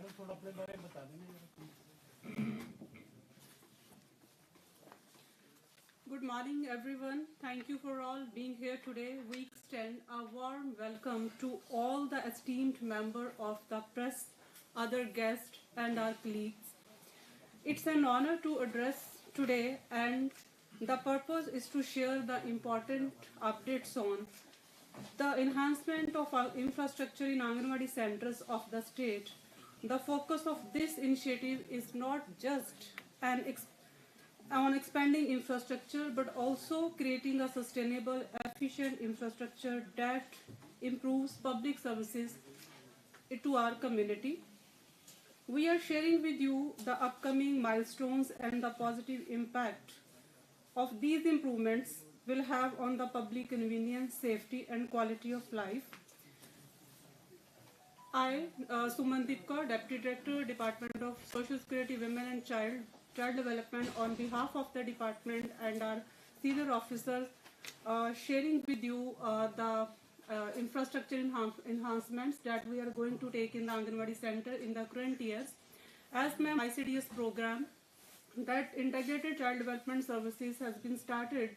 Madam थोड़ा अपने बारे में बता देंगे Good morning, everyone. Thank you for all being here today. We extend a warm welcome to all the esteemed member of the press, other guests, and our colleagues. It's an honor to address today, and the purpose is to share the important updates on the enhancement of our infrastructure in Anganwadi centers of the state. the focus of this initiative is not just ex- on expanding infrastructure but also creating a sustainable, efficient infrastructure that improves public services to our community. We are sharing with you the upcoming milestones and the positive impact of these improvements will have on the public convenience, safety, and quality of life. I, uh, Sumandeep Kaur, Deputy Director, Department of Social Security, Women and Child, Child Development, on behalf of the department and our senior officers, uh, sharing with you uh, the uh, infrastructure enhan- enhancements that we are going to take in the Anganwadi Center in the current years. As my ICDS program, that integrated child development services has been started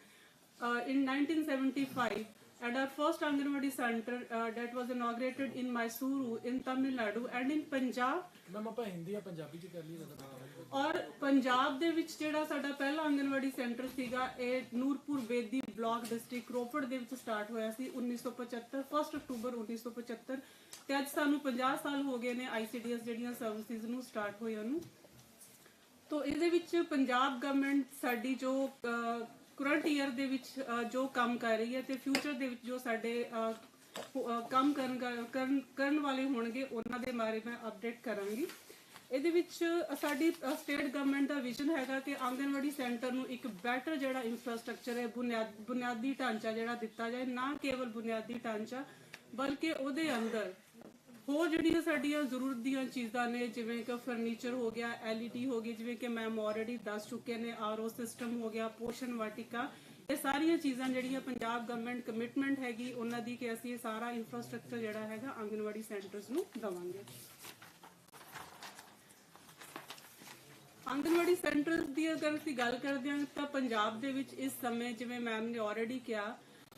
uh, in 1975 and our first Anganwadi center uh, that was inaugurated in Mysuru in Tamil Nadu and in Punjab. Ma'am ਆਪਾਂ ਹਿੰਦੀ ਜਾਂ ਪੰਜਾਬੀ ਚ ਕਰ ਲਈ ਤਾਂ ਬਤਾ ਔਰ ਪੰਜਾਬ ਦੇ ਵਿੱਚ ਜਿਹੜਾ ਸਾਡਾ ਪਹਿਲਾ ਆਂਗਨਵਾੜੀ ਸੈਂਟਰ ਸੀਗਾ ਇਹ ਨੂਰਪੁਰ ਬੇਦੀ ਬਲਾਕ ਡਿਸਟ੍ਰਿਕਟ ਰੋਪੜ ਦੇ ਵਿੱਚ ਸਟਾਰਟ ਹੋਇਆ ਸੀ 1975 1 ਅਕਤੂਬਰ 1975 ਤੇ ਅੱਜ ਸਾਨੂੰ 50 ਸਾਲ ਹੋ ਗਏ ਨੇ ਆਈਸੀਡੀਐਸ ਜਿਹੜੀਆਂ ਸਰਵਿਸਿਜ਼ ਨੂੰ ਸਟਾਰਟ ਹੋਈਆਂ ਨੂੰ। ਤੋ ਇਹਦੇ ਵਿੱਚ ਪੰਜਾਬ ਗਵਰਨਮੈਂਟ ਸਾਡੀ ਜੋ ਕਰੰਟ ਈਅਰ ਦੇ ਵਿੱਚ ਜੋ ਕੰਮ ਕਰ ਰਹੀ ਹੈ ਤੇ ਫਿਊਚਰ ਦੇ ਵਿੱਚ ਜੋ ਸਾਡੇ ਕੰਮ ਕਰਨ ਕਰਨ ਵਾਲੇ ਹੋਣਗੇ, ਉਹਨਾਂ ਦੇ ਬਾਰੇ ਮੈਂ ਅਪਡੇਟ ਕਰਾਂਗੀ। ਇਹਦੇ ਵਿੱਚ ਸਾਡੀ ਸਟੇਟ ਗਵਰਨਮੈਂਟ ਦਾ ਵਿਜ਼ਨ ਹੈਗਾ ਕਿ ਆਂਗਨਵਾੜੀ ਸੈਂਟਰ ਨੂੰ ਇੱਕ ਬੈਟਰ ਜਿਹੜਾ ਇਨਫਰਾਸਟ੍ਰਕਚਰ ਹੈ, ਬੁਨਿਆਦ, ਬੁਨਿਆਦੀ ਢਾਂਚਾ ਜਿਹੜਾ ਦਿੱਤਾ ਜਾਏ, ਨਾ ਕੇਵਲ ਬੁਨਿਆਦੀ ਢਾਂਚਾ, ਬਲਕਿ ਉਹਦੇ ਅੰਦਰ ਹੋਰ ਜਿਹੜੀਆਂ ਸਾਡੀਆਂ ਜ਼ਰੂਰਤ ਦੀਆਂ ਚੀਜ਼ਾਂ ਨੇ, ਜਿਵੇਂ ਕਿ ਫਰਨੀਚਰ ਹੋ ਗਿਆ ਐਲਈਡੀ ਹੋ ਗਈ, ਜਿਵੇਂ ਕਿ ਮੈਂ ਆਲਰੇਡੀ ਦੱਸ ਚੁੱਕੇ ਨੇ ਆਰਓ ਸਿਸਟਮ ਹੋ ਗਿਆ ਪੋਸ਼ਣ ਵਾਟਿਕਾ, ਇਹ ਸਾਰੀਆਂ ਚੀਜ਼ਾਂ ਜਿਹੜੀਆਂ ਪੰਜਾਬ ਗਵਰਨਮੈਂਟ ਕਮਿਟਮੈਂਟ ਹੈਗੀ, ਉਹਨਾਂ ਦੀ ਕਿ ਅਸੀਂ ਸਾਰਾ ਇਨਫਰਾਸਟ੍ਰਕਚਰ ਜਿਹੜਾ ਹੈਗਾ ਆਂਗਨਵਾੜੀ ਸੈਂਟਰਸ ਨੂੰ ਦਵਾਂਗੇ। ਆਂਗਨਵਾੜੀ ਸੈਂਟਰ ਦੀ ਅਗਰ ਅਸੀਂ ਗੱਲ ਕਰਦੇ ਹਾਂ ਤਾਂ ਪੰਜਾਬ ਦੇ ਵਿੱਚ ਇਸ ਸਮੇਂ ਜਿਵੇਂ ਮੈਮ ਨੇ ਆਲਰੇਡੀ ਕਿਹਾ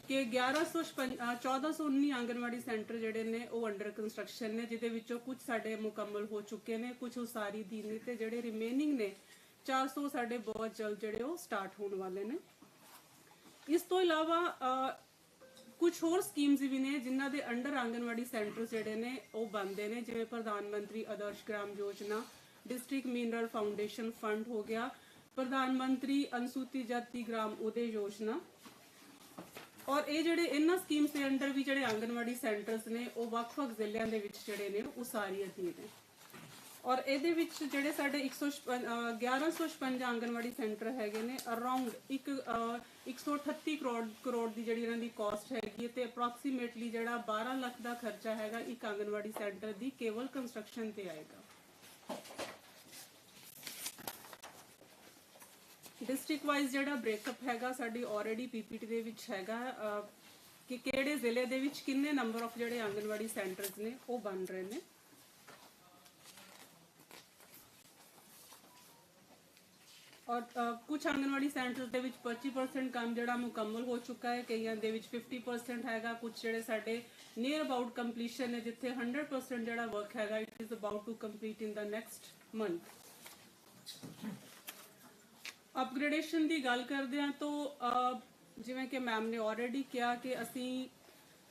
ਕਿ 1156 ਅ, 1419 ਆਂਗਨਵਾੜੀ ਸੈਂਟਰ ਜਿਹੜੇ ਨੇ ਉਹ ਅੰਡਰ ਕੰਸਟਰਕਸ਼ਨ ਨੇ ਜਿਹਦੇ ਵਿੱਚੋਂ ਕੁਝ ਸਾਡੇ ਮੁਕੰਮਲ ਹੋ ਚੁੱਕੇ ਨੇ ਕੁਝ ਉਸਾਰੀ ਦੀ ਨੇ ਤੇ ਜਿਹੜੇ ਰਿਮੇਨਿੰਗ ਨੇ 400 ਸਾਡੇ ਬਹੁਤ ਜਲਦ ਜਿਹੜੇ ਉਹ ਸਟਾਰਟ ਹੋਣ ਵਾਲੇ ਨੇ। ਇਸ ਤੋਂ ਇਲਾਵਾ ਕੁਝ ਹੋਰ ਸਕੀਮਸ ਵੀ ਨੇ ਜਿਨ੍ਹਾਂ ਦੇ ਅੰਡਰ ਆਂਗਨਵਾੜੀ ਸੈਂਟਰ ਜਿਹੜੇ ਨੇ ਉਹ ਬਣਦੇ ਨੇ ਜਿਵੇਂ Pradhan Mantri Adarsh Gram Yojana district mineral foundation fund ਹੋ ਗਿਆ ਪ੍ਰਧਾਨ ਮੰਤਰੀ ਅਨਸੂਤੀ ਜਾਤੀ ਗ੍ਰਾਮ ਉਦੇ ਯੋਜਨਾ ਔਰ ਇਹ ਜਿਹੜੇ ਇਹਨਾਂ ਸਕੀਮਸ ਦੇ ਅੰਡਰ ਵੀ ਜਿਹੜੇ ਆਂਗਨਵਾੜੀ ਸੈਂਟਰਸ ਨੇ, ਉਹ ਵੱਖ-ਵੱਖ ਜ਼ਿਲ੍ਹਿਆਂ ਦੇ ਵਿੱਚ ਜਿਹੜੇ ਨੇ, ਉਹ ਸਾਰੀ ਅਧੀਨ ਨੇ। ਔਰ ਇਹਦੇ ਵਿੱਚ ਜਿਹੜੇ ਸਾਡੇ 156 ਅਹ 1156 ਆਂਗਨਵਾੜੀ ਸੈਂਟਰ ਹੈਗੇ ਨੇ ਅਰਾਊਂਡ ਇੱਕ, ਅਹ 138 ਕਰੋੜ ਕਰੋੜ ਦੀ ਜਿਹੜੀ ਇਹਨਾਂ ਦੀ ਕਾਸਟ ਹੈਗੀ ਹੈ ਤੇ ਅਪਰੋਕਸੀਮੇਟਲੀ ਜਿਹੜਾ 12 ਲੱਖ ਦਾ ਖਰਚਾ ਹੈਗਾ ਇੱਕ ਆਂਗਨਵਾੜੀ ਸੈਂਟਰ ਦੀ ਕੇਵਲ ਕੰਸਟਰਕਸ਼ਨ ਤੇ ਆਏਗਾ। ਡਿਸਟ੍ਰਿਕਟ ਵਾਈਜ਼ ਜਿਹੜਾ ਬ੍ਰੇਕਅਪ ਹੈਗਾ ਸਾਡੀ ਆਲਰੇਡੀ ਪੀਪੀਟੀ ਦੇ ਵਿੱਚ ਹੈਗਾ ਕਿ ਕਿਹੜੇ ਜ਼ਿਲ੍ਹੇ ਦੇ ਵਿੱਚ ਕਿੰਨੇ ਨੰਬਰ ਆਫ ਜਿਹੜੇ ਆਂਗਨਵਾੜੀ ਸੈਂਟਰਸ ਨੇ, ਉਹ ਬਣ ਰਹੇ ਨੇ। ਔਰ ਕੁਝ ਆਂਗਨਵਾੜੀ ਸੈਂਟਰਸ ਦੇ ਵਿੱਚ 25% ਕੰਮ ਜਿਹੜਾ ਮੁਕੰਮਲ ਹੋ ਚੁੱਕਾ ਹੈ, ਕਈਆਂ ਦੇ ਵਿੱਚ 50% ਹੈਗਾ ਕੁਝ ਜਿਹੜੇ ਸਾਡੇ ਨੀਅਰ ਅਬਾਊਟ ਕੰਪਲੀਸ਼ਨ ਹੈ ਜਿੱਥੇ 100% ਜਿਹੜਾ ਵਰਕ ਹੈਗਾ it is about to complete in the next month upgradation ਦੀ ਗੱਲ ਕਰਦੇ ਹਾਂ ਤਾਂ ਜਿਵੇਂ ਕਿ ਮੈਮ ਨੇ ਆਲਰੇਡੀ ਕਿਹਾ ਕਿ ਅਸੀਂ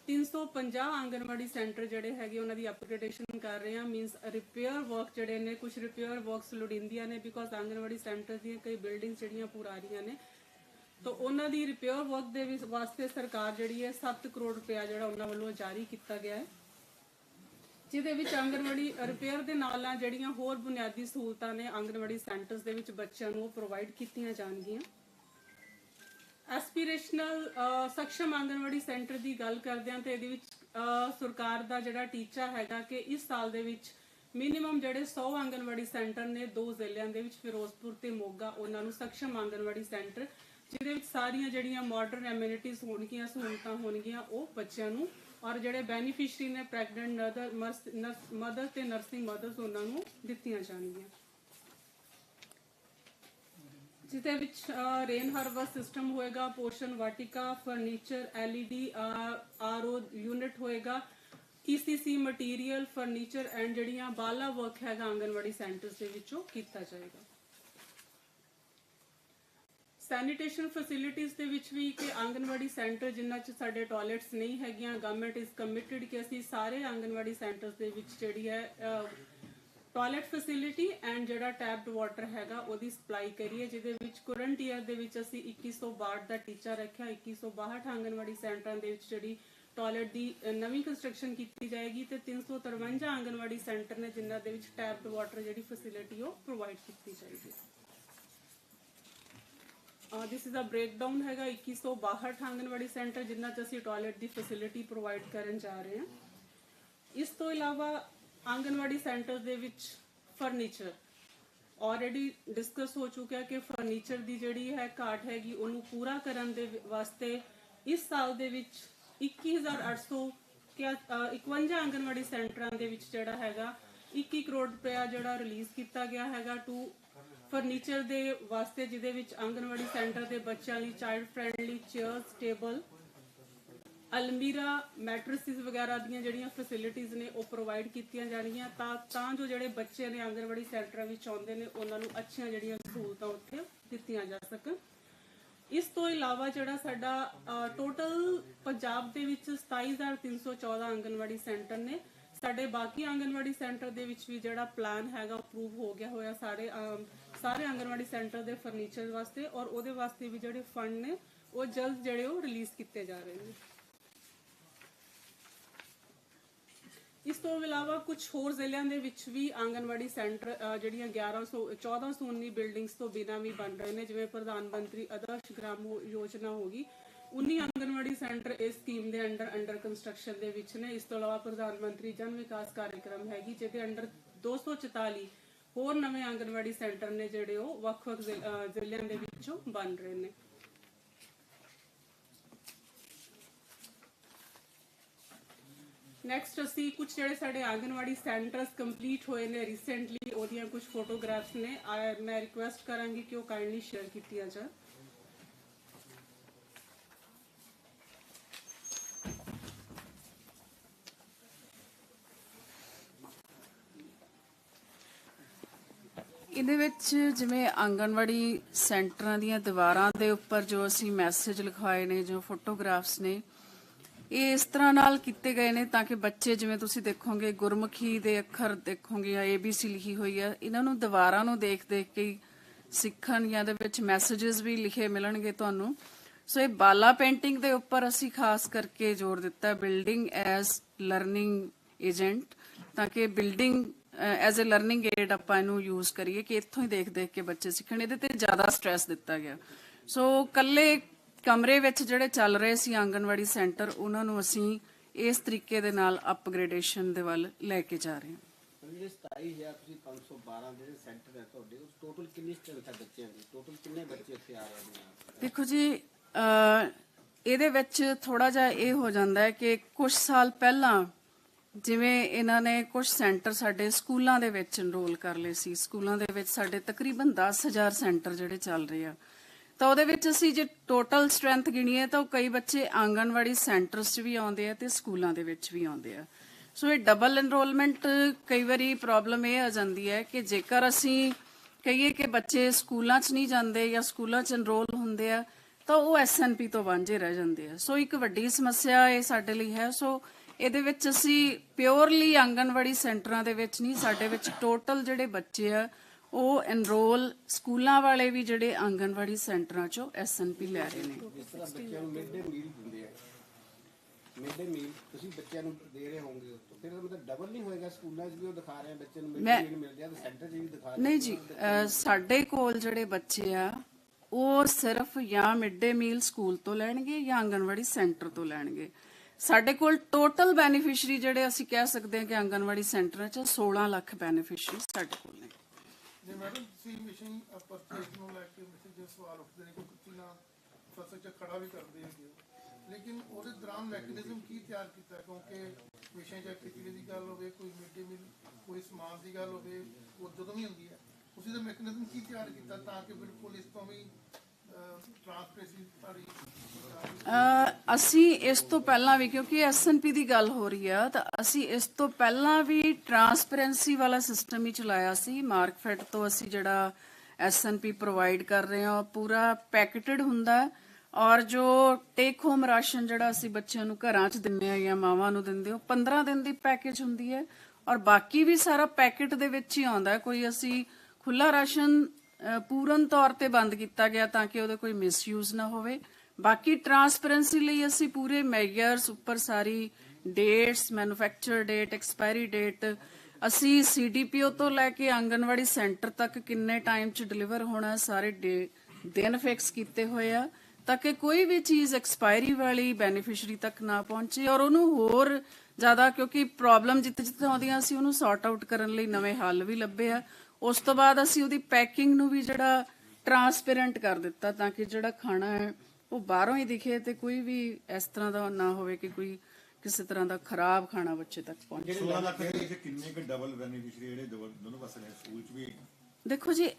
350 ਆਂਗਨਵਾੜੀ ਸੈਂਟਰ ਜਿਹੜੇ ਹੈਗੇ ਉਹਨਾਂ ਦੀ ਅਪਗ੍ਰੇਡੇਸ਼ਨ ਕਰ ਰਹੇ ਹਾਂ ਮੀਨਸ ਰਿਪੇਅਰ ਵਰਕ ਜਿਹੜੇ ਨੇ ਕੁਝ ਰਿਪੇਅਰ ਵਰਕਸ ਲੋੜਿੰਦੀਆਂ ਨੇ ਬਿਕੋਜ਼ ਆਂਗਨਵਾੜੀ ਸੈਂਟਰ ਦੀਆਂ ਕਈ ਬਿਲਡਿੰਗਸ ਜਿਹੜੀਆਂ ਪੁਰਾਣੀਆਂ ਨੇ। ਤਾਂ ਉਹਨਾਂ ਦੀ ਰਿਪੇਅਰ ਵਰਕ ਦੇ ਵਾਸਤੇ ਸਰਕਾਰ ਜਿਹੜੀ ਹੈ 7 ਕਰੋੜ ਰੁਪਇਆ ਜਿਹੜਾ ਉਹਨਾਂ ਵੱਲੋਂ ਜਾਰੀ ਕੀਤਾ ਗਿਆ ਹੈ। ਜਿਹਦੇ ਵਿੱਚ ਆਂਗਨਵਾੜੀ ਰਿਪੇਅਰ ਦੇ ਨਾਲ ਨਾਲ ਜਿਹੜੀਆਂ ਹੋਰ ਬੁਨਿਆਦੀ ਸਹੂਲਤਾਂ ਨੇ ਆਂਗਨਵਾੜੀ ਸੈਂਟਰਸ ਦੇ ਵਿੱਚ ਬੱਚਿਆਂ ਨੂੰ ਪ੍ਰੋਵਾਈਡ ਕੀਤੀਆਂ ਜਾਣਗੀਆਂ। ਐਸਪੀਰੇਸ਼ਨਲ ਸਖਸ਼ਮ ਆਂਗਨਵਾੜੀ ਸੈਂਟਰ ਦੀ ਗੱਲ ਕਰਦੇ ਹਾਂ ਤੇ ਇਹਦੇ ਵਿੱਚ ਸਰਕਾਰ ਦਾ ਜਿਹੜਾ ਟੀਚਾ ਹੈਗਾ ਕਿ ਇਸ ਸਾਲ ਦੇ ਵਿੱਚ ਮਿਨੀਮਮ ਜਿਹੜੇ 100 ਆਂਗਨਵਾੜੀ ਸੈਂਟਰ ਨੇ ਦੋ ਜ਼ਿਲ੍ਹਿਆਂ ਦੇ ਵਿੱਚ, ਫਿਰੋਜ਼ਪੁਰ ਤੇ ਮੋਗਾ, ਉਹਨਾਂ ਨੂੰ ਸਖਸ਼ਮ ਆਂਗਨਵਾੜੀ ਸੈਂਟਰ ਜਿਹਦੇ ਵਿੱਚ ਸਾਰੀਆਂ ਜਿਹੜੀਆਂ ਮਾਡਰਨ ਐਮਿਨਿਟੀਜ਼ ਹੋਣਗੀਆਂ, ਸਹੂਲਤਾਂ ਹੋਣਗੀਆਂ, ਉਹ ਬੱਚਿਆਂ ਨੂੰ ਔਰ ਜਿਹੜੇ ਬੈਨੀਫੀਸ਼ਰੀ ਨੇ ਪ੍ਰੈਗਨੈਂਟ ਮਦਰ ਮਦਰ ਤੇ ਨਰਸਿੰਗ ਮਦਰਸ ਉਹਨਾਂ ਨੂੰ ਦਿੱਤੀਆਂ ਜਾਣਗੀਆਂ। ਜਿਹਦੇ ਵਿੱਚ ਰੇਨ ਹਾਰਵਰ ਸਿਸਟਮ ਹੋਏਗਾ Poshan Vatika furniture LED RO unit ਹੋਏਗਾ ਈਸੀਸੀ ਮਟੀਰੀਅਲ ਫਰਨੀਚਰ ਐਂਡ ਜਿਹੜੀਆਂ ਬਾਲਾ ਵਰਕ ਹੈਗਾ ਆਂਗਨਵਾੜੀ ਸੈਂਟਰਸ ਦੇ ਵਿੱਚੋਂ ਕੀਤਾ ਜਾਏਗਾ। ਸੈਨੀਟੇਸ਼ਨ ਫੈਸਿਲਿਟੀਜ਼ ਦੇ ਵਿੱਚ ਵੀ ਕਿ ਆਂਗਨਵਾੜੀ ਸੈਂਟਰ ਜਿਨ੍ਹਾਂ 'ਚ ਸਾਡੇ ਟਾਇਲਟਸ ਨਹੀਂ ਹੈਗੀਆਂ ਗਵਰਨਮੈਂਟ ਇਜ਼ ਕਮਿਟਡ ਕਿ ਅਸੀਂ ਸਾਰੇ ਆਂਗਨਵਾੜੀ ਸੈਂਟਰਸ ਦੇ ਵਿੱਚ ਜਿਹੜੀ ਹੈ ਟਾਇਲਟ ਫੈਸਿਲਿਟੀ ਐਂਡ ਜਿਹੜਾ ਟੈਪਡ ਵਾਟਰ ਹੈਗਾ ਉਹਦੀ ਸਪਲਾਈ ਕਰੀਏ, ਜਿਹਦੇ ਵਿੱਚ ਕਰੰਟ ਈਅਰ ਦੇ ਵਿੱਚ ਅਸੀਂ 2162 ਦਾ ਟੀਚਾ ਰੱਖਿਆ 2162 ਆਂਗਨਵਾੜੀ ਸੈਂਟਰਾਂ ਦੇ ਵਿੱਚ ਜਿਹੜੀ ਟਾਇਲਟ ਦੀ ਨਵੀਂ ਕੰਸਟਰਕਸ਼ਨ ਕੀਤੀ ਜਾਏਗੀ ਤੇ 353 ਆਂਗਨਵਾੜੀ ਸੈਂਟਰ ਨੇ ਜਿਨ੍ਹਾਂ ਦੇ ਵਿੱਚ ਟੈਪਡ ਵਾਟਰ ਜਿਹੜੀ ਫੈਸਿਲਿਟੀ ਉਹ ਪ੍ਰੋਵਾਈਡ ਕੀਤੀ ਜਾਏਗੀ। ਦਿਸ ਇਜ਼ ਅ ਬ੍ਰੇਕਡਾਊਨ ਹੈਗਾ 2162 ਆਂਗਨਵਾੜੀ ਸੈਂਟਰ ਜਿਨ੍ਹਾਂ 'ਚ ਅਸੀਂ ਟਾਇਲਟ ਦੀ ਫੈਸਿਲਿਟੀ ਪ੍ਰੋਵਾਈਡ ਕਰਨ ਜਾ ਰਹੇ ਹਾਂ। ਇਸ ਤੋਂ ਇਲਾਵਾ ਆਂਗਨਵਾੜੀ ਸੈਂਟਰ ਦੇ ਵਿੱਚ ਫਰਨੀਚਰ ਆਲਰੇਡੀ ਡਿਸਕਸ ਹੋ ਚੁੱਕਿਆ ਕਿ ਫਰਨੀਚਰ ਦੀ ਜਿਹੜੀ ਹੈ ਘਾਟ ਹੈਗੀ ਉਹਨੂੰ ਪੂਰਾ ਕਰਨ ਦੇ ਵਾਸਤੇ ਇਸ ਸਾਲ ਦੇ ਵਿੱਚ 21800 ਕਿਆ ਅ, 51 ਆਂਗਨਵਾੜੀ ਸੈਂਟਰਾਂ ਦੇ ਵਿੱਚ ਜਿਹੜਾ ਹੈਗਾ 21 ਕਰੋੜ ਰੁਪਇਆ ਜਿਹੜਾ ਰਿਲੀਜ਼ ਕੀਤਾ ਗਿਆ ਹੈਗਾ ਟੂ ਫਰਨੀਚਰ ਦੇ ਵਾਸਤੇ ਜਿਹਦੇ ਵਿੱਚ ਆਂਗਨਵਾੜੀ ਸੈਂਟਰ ਦੇ ਬੱਚਿਆਂ ਲਈ ਚਾਈਲਡ ਫ੍ਰੈਂਡਲੀ ਚੇਅਰਸ ਟੇਬਲ ਅਲਮੀਰਾ, ਮੈਟ੍ਰੈਸਿਸ ਵਗੈਰਾ ਦੀਆਂ ਜਿਹੜੀਆਂ ਫੈਸਿਲਿਟੀਆਂ ਨੇ ਉਹ ਪ੍ਰੋਵਾਈਡ ਕੀਤੀਆਂ ਜਾਣਗੀਆਂ। ਤਾਂ ਤਾਂ ਜੋ ਜਿਹੜੇ ਬੱਚੇ ਨੇ ਆਂਗਨਵਾੜੀ ਸੈਂਟਰਾਂ ਵਿੱਚ ਆਉਂਦੇ ਨੇ, ਉਹਨਾਂ ਨੂੰ ਅੱਛੀਆਂ ਜਿਹੜੀਆਂ ਸਹੂਲਤਾਂ ਉੱਥੇ ਦਿੱਤੀਆਂ ਜਾ ਸਕਣ। ਇਸ ਤੋਂ ਇਲਾਵਾ ਜਿਹੜਾ ਸਾਡਾ ਟੋਟਲ ਪੰਜਾਬ ਦੇ ਵਿੱਚ 27314 ਆਂਗਨਵਾੜੀ ਸੈਂਟਰ ਨੇ। ਸਾਡੇ ਬਾਕੀ ਆਂਗਨਵਾੜੀ ਸੈਂਟਰ ਦੇ ਵਿੱਚ ਵੀ ਜਿਹੜਾ ਪਲਾਨ ਹੈਗਾ ਅਪਰੂਵ ਹੋ ਗਿਆ ਹੋਇਆ। ਸਾਰੇ ਸਾਰੇ ਆਂਗਨਵਾੜੀ ਸੈਂਟਰ ਦੇ ਫਰਨੀਚਰ ਵਾਸਤੇ ਔਰ ਉਹਦੇ ਵਾਸਤੇ ਵੀ ਜਿਹੜੇ ਫੰਡ ਨੇ, ਉਹ ਜਲਦ ਜਿਹੜੇ ਉਹ ਰਿਲੀਜ਼ ਕੀਤੇ ਜਾ ਰਹੇ ਨੇ। ਇਸ ਤੋਂ ਇਲਾਵਾ ਕੁਝ ਹੋਰ ਜ਼ਿਲ੍ਹਿਆਂ ਦੇ ਵਿੱਚ ਵੀ ਆਂਗਨਵਾੜੀ ਸੈਂਟਰ ਜਿਹੜੀਆਂ 1100 1419 ਬਿਲਡਿੰਗਸ ਤੋਂ ਬਿਨਾਂ ਵੀ ਬਣ ਰਹੇ ਨੇ, ਜਿਵੇਂ ਪ੍ਰਧਾਨ ਮੰਤਰੀ ਆਦਰਸ਼ ਗ੍ਰਾਮ ਯੋ- ਯੋਜਨਾ ਹੋਗੀ 19 ਆਂਗਨਵਾੜੀ ਸੈਂਟਰ ਇਸ ਸਕੀਮ ਦੇ ਅੰਡਰ ਅੰਡਰ ਕੰਸਟਰਕਸ਼ਨ ਦੇ ਵਿੱਚ ਨੇ। ਇਸ ਤੋਂ ਇਲਾਵਾ ਪ੍ਰਧਾਨ ਮੰਤਰੀ ਜਨ ਵਿਕਾਸ ਕਾਰਜਕ੍ਰਮ ਹੈਗੀ, ਜਿਹਦੇ ਅੰਡਰ 244 ਹੋਰ ਨਵੇਂ ਆਂਗਨਵਾੜੀ ਸੈਂਟਰ ਨੇ ਜਿਹੜੇ ਉਹ ਵੱਖ-ਵੱਖ ਜ਼ਿਲ੍ਹਿਆਂ ਦੇ ਵਿੱਚੋਂ ਬਣ ਰਹੇ ਨੇ। ਨੈਕਸਟ ਅਸੀਂ ਕੁਝ ਜਿਹੜੇ ਸਾਡੇ ਆਂਗਨਵਾੜੀ ਸੈਂਟਰਸ ਕੰਪਲੀਟ ਹੋਏ ਨੇ ਰੀਸੈਂਟਲੀ ਉਹਦੀਆਂ ਕੁਝ ਫੋਟੋਗ੍ਰਾਫਸ ਨੇ। ਮੈਂ ਰਿਕੁਐਸਟ ਕਰਾਂਗੀ ਕਿ ਉਹ ਕਾਈਂਡਲੀ ਸ਼ੇਅਰ ਕੀਤੀਆਂ ਜਾਣ। ਇਹਦੇ ਵਿੱਚ ਜਿਵੇਂ ਆਂਗਣਵਾੜੀ ਸੈਂਟਰਾਂ ਦੀਆਂ ਦੀਵਾਰਾਂ ਦੇ ਉੱਪਰ ਜੋ ਅਸੀਂ ਮੈਸੇਜ ਲਿਖਵਾਏ ਨੇ, ਜੋ ਫੋਟੋਗ੍ਰਾਫਸ ਨੇ, ਇਹ ਇਸ ਤਰ੍ਹਾਂ ਨਾਲ ਕੀਤੇ ਗਏ ਨੇ ਤਾਂ ਕਿ ਬੱਚੇ ਜਿਵੇਂ ਤੁਸੀਂ ਦੇਖੋਗੇ, ਗੁਰਮੁਖੀ ਦੇ ਅੱਖਰ ਦੇਖੋਗੇ ਜਾਂ ABC ਲਿਖੀ ਹੋਈ ਹੈ ਇਹਨਾਂ ਨੂੰ ਦੀਵਾਰਾਂ ਨੂੰ ਦੇਖ ਦੇਖ ਕੇ ਸਿੱਖਣ ਜਾਂ ਦੇ ਵਿੱਚ ਮੈਸੇजेस ਵੀ ਲਿਖੇ ਮਿਲਣਗੇ ਤੁਹਾਨੂੰ। ਸੋ ਇਹ ਬਾਲਾ ਪੇਂਟਿੰਗ ਦੇ ਉੱਪਰ ਅਸੀਂ ਖਾਸ ਕਰਕੇ ਜ਼ੋਰ ਦਿੱਤਾ ਬਿਲਡਿੰਗ ਐਜ਼ ਲਰਨਿੰਗ ਏਜੰਟ ਤਾਂ ਕਿ building as a learning aid ਆਪਾਂ ਇਹਨੂੰ ਯੂਜ਼ ਕਰੀਏ ਕਿ ਇੱਥੋਂ ਹੀ ਦੇਖ ਦੇਖ ਕੇ ਬੱਚੇ ਸਿੱਖਣ ਇਹਦੇ ਤੇ ਜ਼ਿਆਦਾ ਸਟ੍ਰੈਸ ਦਿੱਤਾ ਗਿਆ। ਸੋ ਕੱਲੇ ਕਮਰੇ ਵਿੱਚ ਜਿਹੜੇ ਚੱਲ ਰਹੇ ਸੀ ਆਂਗਨਵਾੜੀ ਸੈਂਟਰ ਉਹਨਾਂ ਨੂੰ ਅਸੀਂ ਇਸ ਤਰੀਕੇ ਦੇ ਨਾਲ ਅਪਗ੍ਰੇਡੇਸ਼ਨ ਦੇ ਵੱਲ ਲੈ ਕੇ ਜਾ ਰਹੇ ਹਾਂ। ਜਿਹੜੇ 27000 ਤੁਸੀਂ 512 ਦੇ ਜਿਹੜੇ ਸੈਂਟਰ ਹੈ ਤੁਹਾਡੇ ਉਸ ਟੋਟਲ ਕਿੰਨੀ ਸਟਰੈਂਥ ਹੈ ਬੱਚਿਆਂ ਦੀ? ਟੋਟਲ ਕਿੰਨੇ ਬੱਚੇ ਇੱਥੇ ਆ ਰਹੇ ਨੇ? ਦੇਖੋ ਜੀ ਇਹਦੇ ਵਿੱਚ ਥੋੜਾ ਜਿਹਾ ਇਹ ਹੋ ਜਾਂਦਾ ਹੈ ਕਿ ਕੁਝ ਸਾਲ ਪਹਿਲਾਂ ਜਿਵੇਂ ਇਹਨਾਂ ਨੇ ਕੁਝ ਸੈਂਟਰ ਸਾਡੇ ਸਕੂਲਾਂ ਦੇ ਵਿੱਚ ਇਨਰੋਲ ਕਰ ਲਏ ਸੀ। ਸਕੂਲਾਂ ਦੇ ਵਿੱਚ ਸਾਡੇ ਤਕਰੀਬਨ 10000 ਸੈਂਟਰ ਜਿਹੜੇ ਚੱਲ ਰਹੇ ਆ। ਤਾਂ ਉਹਦੇ ਵਿੱਚ ਅਸੀਂ ਜੇ ਟੋਟਲ ਸਟਰੈਂਥ ਗਿਣੀਏ ਤਾਂ ਉਹ ਕਈ ਬੱਚੇ ਆਂਗਣਵਾੜੀ ਸੈਂਟਰਸ 'ਚ ਵੀ ਆਉਂਦੇ ਆ ਤੇ ਸਕੂਲਾਂ ਦੇ ਵਿੱਚ ਵੀ ਆਉਂਦੇ ਆ। ਸੋ ਇਹ ਡਬਲ ਐਨਰੋਲਮੈਂਟ ਕਈ ਵਾਰੀ ਪ੍ਰੋਬਲਮ ਇਹ ਆ ਜਾਂਦੀ ਹੈ ਕਿ ਜੇਕਰ ਅਸੀਂ ਕਹੀਏ ਕਿ ਬੱਚੇ ਸਕੂਲਾਂ 'ਚ ਨਹੀਂ ਜਾਂਦੇ ਜਾਂ ਸਕੂਲਾਂ 'ਚ ਐਨਰੋਲ ਹੁੰਦੇ ਆ ਤਾਂ ਉਹ ਐਸਐਨਪੀ ਤੋਂ ਵਾਂਝੇ ਰਹਿ ਜਾਂਦੇ ਆ। ਸੋ ਇੱਕ ਵੱਡੀ ਸਮੱਸਿਆ ਇਹ ਸਾਡੇ ਲਈ ਹੈ। ਸੋ ਇਹਦੇ ਵਿੱਚ ਅਸੀਂ ਪਿਓਰਲੀ ਆਂਗਣਵਾੜੀ ਸੈਂਟਰਾਂ ਦੇ ਵਿੱਚ ਨਹੀਂ ਸਾਡੇ ਵਿੱਚ ਟੋਟਲ ਜਿਹੜੇ ਬੱਚੇ ਆ ਉਹ ਐਨਰੋਲ ਸਕੂਲਾਂ ਵਾਲੇ ਵੀ ਜਿਹੜੇ ਆਂਗਣਵਾੜੀ ਸੈਂਟਰਾਂ 'ਚੋਂ ਐਸਐਨਪੀ ਲੈ ਰਹੇ ਨੇ। ਜਿਸ ਤਰ੍ਹਾਂ ਬੱਚਿਆਂ ਨੂੰ ਮਿਡ ਡੇ ਮੀਲ ਦਿੰਦੇ ਆ। ਮਿਡ ਡੇ ਮੀਲ ਤੁਸੀਂ ਬੱਚਿਆਂ ਨੂੰ ਦੇ ਰਹੇ ਹੋਵੋਗੇ ਤਾਂ ਫਿਰ ਇਹਦਾ ਮਤਲਬ ਡਬਲ ਨਹੀਂ ਹੋਏਗਾ ਸਕੂਲਾਂ 'ਚ ਵੀ ਉਹ ਦਿਖਾ ਰਹੇ ਆ ਬੱਚੇ ਨੂੰ ਮਿਡ ਮੈਂ- ਡੇ ਮੀਲ ਮਿਲ ਰਿਹਾ ਤੇ ਸੈਂਟਰ 'ਚ ਵੀ ਦਿਖਾ ਰਹੇ ਨਹੀਂ ਜੀ ਸਾਡੇ ਕੋਲ ਜਿਹੜੇ ਬੱਚੇ ਆ ਉਹ ਸਿਰਫ ਜਾਂ ਮਿਡ ਡੇ ਮੀਲ ਸਕੂਲ ਤੋਂ ਲੈਣਗੇ ਜਾਂ ਆਂਗਨਵਾੜੀ ਸੈਂਟਰ ਤੋਂ ਲੈਣਗੇ। ਸਾਡੇ ਕੋਲ ਟੋਟਲ ਬੈਨੀਫੀਸ਼ਰੀ ਜਿਹੜੇ ਅਸੀਂ ਕਹਿ ਸਕਦੇ ਹਾਂ ਕਿ ਆਂਗਨਵਾੜੀ ਸੈਂਟਰਾਂ 'ਚ 16 ਲੱਖ ਬੈਨੀਫੀਸ਼ਰੀ ਸਾਡੇ ਕੋਲ ਨੇ। ਜੇ ਮੈਡਮ ਤੁਸੀਂ ਮਿਸ਼ਨ ਪਰਚੇਸ ਨੂੰ ਲੈ ਕੇ ਮਿਸ਼ਨ ਦੇ ਸਵਾਲ ਉੱਠਦੇ ਨੇ ਕੋਈ ਕੁੱਤੀ ਨਾਲ ਫਸਲ ਚ ਖੜਾ ਵੀ ਕਰਦੇ ਹੈਗੇ ਲੇਕਿਨ ਉਹਦੇ ਦੌਰਾਨ ਮੈਕੈਨਿਜ਼ਮ ਕੀ ਤਿਆਰ ਕੀਤਾ? ਕਿਉਂਕਿ ਵਿਸ਼ੇ ਜਾਂ ਖਿਚੜੀ ਦੀ ਗੱਲ ਹੋਵੇ, ਕੋਈ ਮਿਡ ਡੇ ਕੋਈ ਸਮਾਨ ਦੀ ਗੱਲ ਹੋਵੇ, ਉਹ ਜਦੋਂ ਵੀ ਹੁੰਦੀ ਹੈ ਉਸੇ ਦਾ ਮੈਕੈਨਿਜ਼ਮ ਕੀ ਤਿਆਰ ਕੀਤਾ ਤਾਂ ਕਿ ਬਿਲਕੁਲ ਇਸ ਤੋਂ ਵੀ ਟ੍ਰਾਂਸਪੇਰੈਂਸੀ ਸਾਰੀ ਅਸੀਂ ਇਸ ਤੋਂ ਪਹਿਲਾਂ ਵੀ, ਕਿਉਂਕਿ ਐਸਐਨਪੀ ਦੀ ਗੱਲ ਹੋ ਰਹੀ ਆ, ਤਾਂ ਅਸੀਂ ਇਸ ਤੋਂ ਪਹਿਲਾਂ ਵੀ ਟਰਾਂਸਪੇਰੈਂਸੀ ਵਾਲਾ ਸਿਸਟਮ ਹੀ ਚਲਾਇਆ ਸੀ। ਮਾਰਕਫੈਟ ਤੋਂ ਅਸੀਂ ਜਿਹੜਾ ਐਸਐਨਪੀ ਪ੍ਰੋਵਾਈਡ ਕਰ ਰਹੇ ਹਾਂ, ਉਹ ਪੂਰਾ ਪੈਕੇਟਡ ਹੁੰਦਾ ਔਰ ਜੋ ਟੇਕ ਹੋਮ ਰਾਸ਼ਨ ਜਿਹੜਾ ਅਸੀਂ ਬੱਚਿਆਂ ਨੂੰ ਘਰਾਂ 'ਚ ਦਿੰਨੇ ਆ ਜਾਂ ਮਾਵਾਂ ਨੂੰ ਦਿੰਦੇ ਹੋ 15 ਦਿਨ ਦੀ ਪੈਕੇਜ ਹੁੰਦੀ ਹੈ। ਔਰ ਬਾਕੀ ਵੀ ਸਾਰਾ ਪੈਕੇਟ ਦੇ ਵਿੱਚ ਹੀ ਆਉਂਦਾ ਕੋਈ ਅਸੀਂ ਖੁੱਲਾ ਰਾਸ਼ਨ ਪੂਰਨ ਤੌਰ ਤੇ ਬੰਦ ਕੀਤਾ ਗਿਆ ਤਾਂ ਕਿ ਉਹਦਾ ਕੋਈ ਮਿਸਯੂਜ਼ ਨਾ ਹੋਵੇ। ਬਾਕੀ ਟਰਾਂਸਪੇਰੈਂਸੀ ਲਈ ਅਸੀਂ ਪੂਰੇ ਮੈਜਰਸ ਉੱਪਰ ਸਾਰੀ dates manufacture date expiry date ਅਸੀਂ ਸੀਡੀਪੀਓ ਤੋਂ ਲੈ ਕੇ ਆਂਗਨਵਾੜੀ ਸੈਂਟਰ ਤੱਕ ਕਿੰਨੇ ਟਾਈਮ 'ਚ ਡਿਲੀਵਰ ਹੋਣਾ, ਸਾਰੇ ਦਿਨ ਫਿਕਸ ਕੀਤੇ ਹੋਏ ਆ, ਤਾਂ ਕਿ ਕੋਈ ਵੀ ਚੀਜ਼ ਐਕਸਪਾਇਰੀ ਵਾਲੀ ਬੈਨੀਫੀਸ਼ੀਅਰੀ ਤੱਕ ਨਾ ਪਹੁੰਚੇ ਔਰ ਉਹਨੂੰ ਹੋਰ ਜ਼ਿਆਦਾ ਕਿਉਂਕਿ ਪ੍ਰੋਬਲਮ ਜਿੱਥੇ ਜਿੱਥੇ ਆਉਂਦੀਆਂ ਸੀ ਉਹਨੂੰ ਸੌਰਟ ਆਊਟ ਕਰਨ ਲਈ ਨਵੇਂ ਹੱਲ ਵੀ ਲੱਭੇ ਆ। ਉਸ ਤੋਂ ਬਾਅਦ ਅਸੀਂ ਉਹਦੀ ਪੈਕਿੰਗ ਨੂੰ ਵੀ ਜਿਹੜਾ ਟਰਾਂਸਪੇਰੈਂਟ ਕਰ ਦਿੱਤਾ ਤਾਂ ਕਿ ਜਿਹੜਾ ਖਾਣਾ ਹੈ ਉਹ ਬਾਹਰੋਂ ਹੀ ਦਿਖੇ ਤੇ ਕੋਈ ਵੀ ਇਸ ਤਰ੍ਹਾਂ ਦਾ ਨਾ ਹੋਵੇ ਕਿ ਕੋਈ ਕਿਸੇ ਤਰ੍ਹਾਂ ਦਾ ਖਰਾਬ ਖਾਣਾ ਬੱਚੇ ਤੱਕ ਪਹੁੰਚੇ। 16 ਲੱਖ ਦੇ ਵਿੱਚ ਕਿੰਨੇ ਕੁ ਡਬਲ ਬੈਨੀਫੀਸ਼ੀਅਰੀ ਜਿਹੜੇ ਦੋਨੋਂ ਪਾਸੇ ਨੇ ਸਕੂਲ 'ਚ ਵੀ ਦੇਖੋ ਜੀ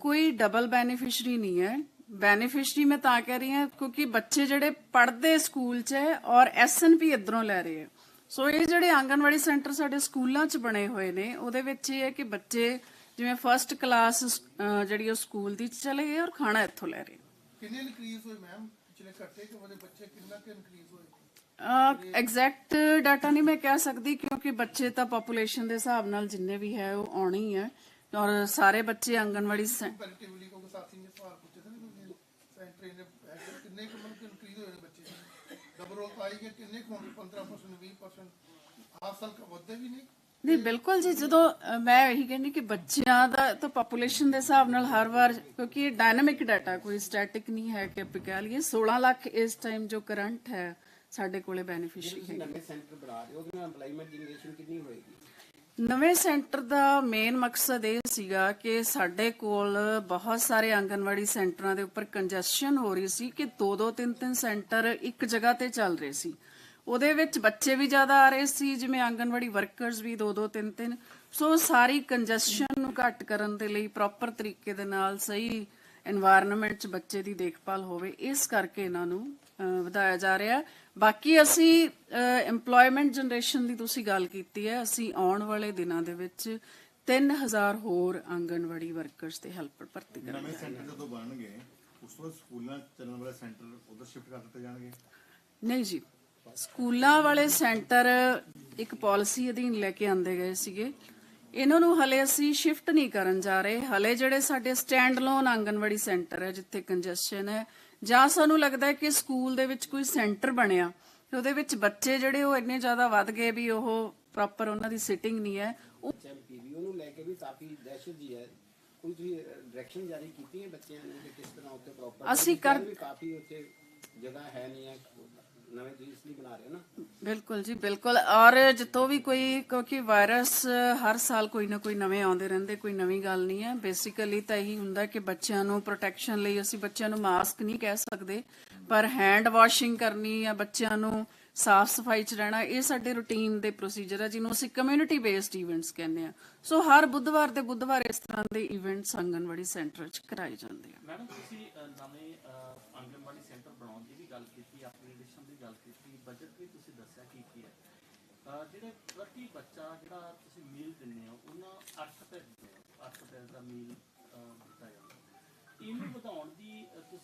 ਕੋਈ ਡਬਲ ਬੈਨੀਫੀਸ਼ਰੀ ਨਹੀਂ ਹੈ। ਬੈਨੀਫੀਸ਼ਰੀ ਮੈਂ ਤਾਂ ਕਹਿ ਰਹੀ ਹਾਂ ਕਿਉਂਕਿ ਬੱਚੇ ਜਿਹੜੇ ਪੜ੍ਹਦੇ ਸਕੂਲ 'ਚ ਹੈ ਔਰ ਐਸਐਨਪੀ ਇਧਰੋਂ ਲੈ ਰਹੇ ਹੈ। ਸੋ ਇਹ ਜਿਹੜੇ ਆਂਗਨਵਾੜੀ ਸੈਂਟਰ ਸਾਡੇ ਸਕੂਲਾਂ 'ਚ ਬਣੇ ਹੋਏ ਨੇ ਉਹਦੇ ਵਿੱਚ ਇਹ ਹੈ ਕਿ ਬੱਚੇ ਜਿਵੇਂ ਫਰਸਟ ਕਲਾਸ ਜਿਹੜੀ ਉਹ ਸਕੂਲ ਦੀ ਚਲੇ ਗਏ ਔਰ ਖਾਣਾ ਇੱਥੋਂ ਲੈ ਰਹੇ ਕਿੰਨੇ ਇਨਕਰੀਜ਼ ਹੋਏ ਮੈਮ ਪਿਛਲੇ ਘੱਟੇ ਕਿ ਉਹਦੇ ਬੱਚੇ ਕਿੰਨਾ ਕਿ ਇਨਕਰੀਜ਼ ਹੋਏ? ਐਗਜ਼ੈਕਟ ਡਾਟਾ ਨਹੀਂ ਮੈਂ ਕਹਿ ਸਕਦੀ ਕਿਉਂਕਿ ਬੱਚੇ ਤਾਂ ਪੋਪੂਲੇਸ਼ਨ ਦੇ ਹਿਸਾਬ ਨਾਲ ਜਿੰਨੇ ਵੀ ਹੈ ਉਹ ਆਉਣੇ ਹੀ ਹੈ ਔਰ ਸਾਰੇ ਬੱਚੇ ਆਂਗਨਵਾੜੀ ਕੰਪੈਰੀਟਿਵਲੀ ਕਿਉਂਕਿ ਸਾਥੀ ਨੇ ਸਵਾਲ ਪੁੱਛੇ ਸੀ ਨਾ ਕਿ ਸੈਂਟਰ ਨੇ ਕਿੰਨੇ ਕੁ ਇਨਕਰੀਜ਼ ਹੋਏ ਬੱਚੇ ਡਬਲ ਰੋਲ ਪਾਈ ਗਏ ਕਿੰਨੇ ਕੁ ਹੋਣਗੇ? 15% 20% ਆਹ ਸਾਲ ਕ ਵੱਧਦੇ ਵੀ ਨਹੀਂ ਨਹੀਂ ਬਿਲਕੁਲ ਜੀ ਜਦੋਂ ਅ, ਮੈਂ ਇਹੀ ਕਹਿੰਦੀ ਕਿ ਬੱਚਿਆਂ ਦਾ ਤਾਂ ਪੋਪੂਲੇਸ਼ਨ ਦੇ ਹਿਸਾਬ ਨਾਲ ਹਰ ਵਾਰ ਕਿਉਂਕਿ ਇਹ ਡਾਇਨਾਮਿਕ ਡਾਟਾ ਕੋਈ ਸਟੈਟਿਕ ਨਹੀਂ ਹੈ ਕਿ ਆਪਾਂ ਕਹਿ ਲਈਏ 16 ਲੱਖ ਇਸ ਟਾਈਮ ਜੋ ਕਰੰਟ ਹੈ ਸਾਡੇ ਕੋਲੇ ਬੈਨੀਫੀਸ਼ੀਅਰੀ ਤੁਸੀਂ ਨਵੇਂ ਸੈਂਟਰ ਬਣਾ ਰਹੇ ਹੋ ਉਹਦੇ ਨਾਲ EMPLOYMENT ਜਨਰੇਸ਼ਨ ਕਿੰਨੀ ਹੋਏਗੀ? ਨਵੇਂ ਸੈਂਟਰ ਦਾ ਮੇਨ ਮਕਸਦ ਇਹ ਸੀਗਾ ਕਿ ਸਾਡੇ ਕੋਲ ਬਹੁਤ ਸਾਰੇ ਆਂਗਨਵਾੜੀ ਸੈਂਟਰਾਂ ਦੇ ਉੱਪਰ ਕੰਜੈਸ਼ਨ ਹੋ ਰਹੀ ਸੀ ਕਿ ਦੋ ਦੋ ਤਿੰਨ ਤਿੰਨ ਸੈਂਟਰ ਇੱਕ ਜਗ੍ਹਾ ਤੇ ਚੱਲ ਰਹੇ ਸੀ। ਉਹਦੇ ਵਿੱਚ ਬੱਚੇ ਵੀ ਜ਼ਿਆਦਾ ਆ ਰਹੇ ਸੀ ਜਿਵੇਂ ਆਂਗਨਵਾੜੀ ਵਰਕਰਸ ਵੀ ਦੋ ਦੋ ਤਿੰਨ ਤਿੰਨ ਸੋ ਸਾਰੀ ਕੰਜੈਸ਼ਨ ਨੂੰ ਘੱਟ ਕਰਨ ਦੇ ਲਈ ਪ੍ਰੋਪਰ ਤਰੀਕੇ ਦੇ ਨਾਲ ਸਹੀ এনवायरमेंट 'ਚ ਬੱਚੇ ਦੀ ਦੇਖਭਾਲ ਹੋਵੇ ਇਸ ਕਰਕੇ ਇਹਨਾਂ ਨੂੰ ਵਧਾਇਆ ਜਾ ਰਿਹਾ ਬਾਕੀ ਅਸੀਂ এমਪਲੋਇਮੈਂਟ ਜਨਰੇਸ਼ਨ ਦੀ ਤੁਸੀਂ ਗੱਲ ਕੀਤੀ ਹੈ ਅਸੀਂ ਆਉਣ ਵਾਲੇ ਦਿਨਾਂ ਦੇ ਵਿੱਚ 3000 ਹੋਰ ਆਂਗਨਵਾੜੀ ਵਰਕਰਸ ਤੇ ਹੈਲਪਰ ਭਰਤੀ ਕਰਾਂਗੇ ਨਵੇਂ ਸੈਂਟਰ ਜਦੋਂ ਬਣਨਗੇ ਉਸ ਤੋਂ ਸਕੂਲਾਂ ਚੱਲਣ ਵਾਲਾ ਸੈਂਟਰ ਉਧਰ ਸ਼ਿਫਟ ਕਰ ਦਿੱਤੇ ਜਾਣਗੇ? ਨਹੀਂ ਜੀ ਸਕੂਲਾਂ ਵਾਲੇ ਸੈਂਟਰ ਇੱਕ ਪਾਲਿਸੀ ਅਧੀਨ ਲੈ ਕੇ ਆਂਦੇ ਗਏ ਸੀਗੇ। ਇਹਨਾਂ ਨੂੰ ਹਲੇ ਅਸੀਂ ਸ਼ਿਫਟ ਨਹੀਂ ਕਰਨ ਜਾ ਰਹੇ। ਹਲੇ ਜਿਹੜੇ ਸਾਡੇ ਸਟੈਂਡ ਲੋਨ ਆਂਗਨਵਾੜੀ ਸੈਂਟਰ ਹੈ ਜਿੱਥੇ ਕੰਜੈਸ਼ਨ ਹੈ ਜਾਂ ਸਾਨੂੰ ਲੱਗਦਾ ਹੈ ਕਿ ਸਕੂਲ ਦੇ ਵਿੱਚ ਕੋਈ ਸੈਂਟਰ ਬਣਿਆ ਤੇ ਉਹਦੇ ਵਿੱਚ ਬੱਚੇ ਜਿਹੜੇ ਉਹ ਇੰਨੇ ਜ਼ਿਆਦਾ ਵੱਧ ਗਏ ਵੀ ਉਹ ਪ੍ਰੋਪਰ ਉਹਨਾਂ ਦੀ ਸਿਟਿੰਗ ਨਹੀਂ ਹੈ। ਉਹ ਪੀਵੀਓ ਨੂੰ ਲੈ ਕੇ ਵੀ ਕਾਫੀ ਦਹਿਸ਼ਤ ਜੀ ਹੈ। ਕੋਈ ਤੁਸੀਂ ਡਾਇਰੈਕਸ਼ਨ ਜਾਰੀ ਕੀਤੀ ਹੈ ਬੱਚਿਆਂ ਨੂੰ ਕਿ ਕਿਸ ਤਰ੍ਹਾਂ ਉੱਥੇ ਪ੍ਰੋਪਰ ਅਸੀਂ ਕਰ- ਕਾਫੀ ਉੱਥੇ ਜਗ੍ਹਾ ਹੈ ਨਹੀਂ ਹੈ? ਨਵੇਂ ਤੁਸੀਂ ਇਸ ਲਈ ਬਣਾ ਰਹੇ ਹੋ ਨਾ। ਬਿਲਕੁਲ ਜੀ ਬਿਲਕੁਲ। ਔਰ ਜਿੱਤੋਂ ਵੀ ਕੋਈ ਕਿਉਂਕਿ ਵਾਇਰਸ ਹਰ ਸਾਲ ਕੋਈ ਨਾ ਕੋਈ ਨਵੇਂ ਆਉਂਦੇ ਰਹਿੰਦੇ ਕੋਈ ਨਵੀਂ ਗੱਲ ਨਹੀਂ ਹੈ। ਬੇਸਿਕਲੀ ਤਾਂ ਇਹੀ ਹੁੰਦਾ ਕਿ ਬੱਚਿਆਂ ਨੂੰ ਪ੍ਰੋਟੈਕਸ਼ਨ ਲਈ ਅਸੀਂ ਬੱਚਿਆਂ ਨੂੰ ਮਾਸਕ ਨਹੀਂ ਕਹਿ ਸਕਦੇ ਪਰ ਹੈਂਡ ਵਾਸ਼ਿੰਗ ਕਰਨੀ ਜਾਂ ਬੱਚਿਆਂ ਨੂੰ ਸਾਫ਼ ਸਫ਼ਾਈ ਚ ਰਹਿਣਾ ਇਹ ਸਾਡੇ ਰੁਟੀਨ ਦੇ ਪ੍ਰੋਸੀਜਰ ਹੈ ਜਿਹਨੂੰ ਅਸੀਂ ਕਮਿਊਨਿਟੀ ਬੇਸਡ ਇਵੈਂਟਸ ਕਹਿੰਦੇ ਆ। ਸੋ ਹਰ ਬੁੱਧਵਾਰ ਦੇ ਬੁੱਧਵਾਰ ਇਸ ਤਰ੍ਹਾਂ ਦੇ ਇਵੈਂਟਸ ਆਂਗਨਵਾੜੀ ਸੈਂਟਰ ਚ ਕਰਾਏ ਜਾਂਦੇ ਆ। ਮੈਡਮ ਤੁਸੀਂ ਨਵੇਂ ਗੱਲ ਕੀਤੀ ਬਜਟ ਵੀ ਤੁਸੀਂ ਦੱਸਿਆ ਕੀ ਕੀ ਹੈ। ਜਿਹੜੇ ਪ੍ਰਤੀ ਬੱਚਾ ਜਿਹੜਾ ਤੁਸੀਂ ਮੀਲ ਦਿੰਦੇ ਹੋ, ਉਹਨਾਂ 8 ਰੁਪਏ ਦਿੰਦੇ ਹੋ 8 ਰੁਪਏ ਦਾ ਮੀਲ ਦਿੱਤਾ ਜਾਂਦਾ। ਇਹਨੂੰ ਵਧਾਉਣ ਦੀ ਤੁਸੀਂ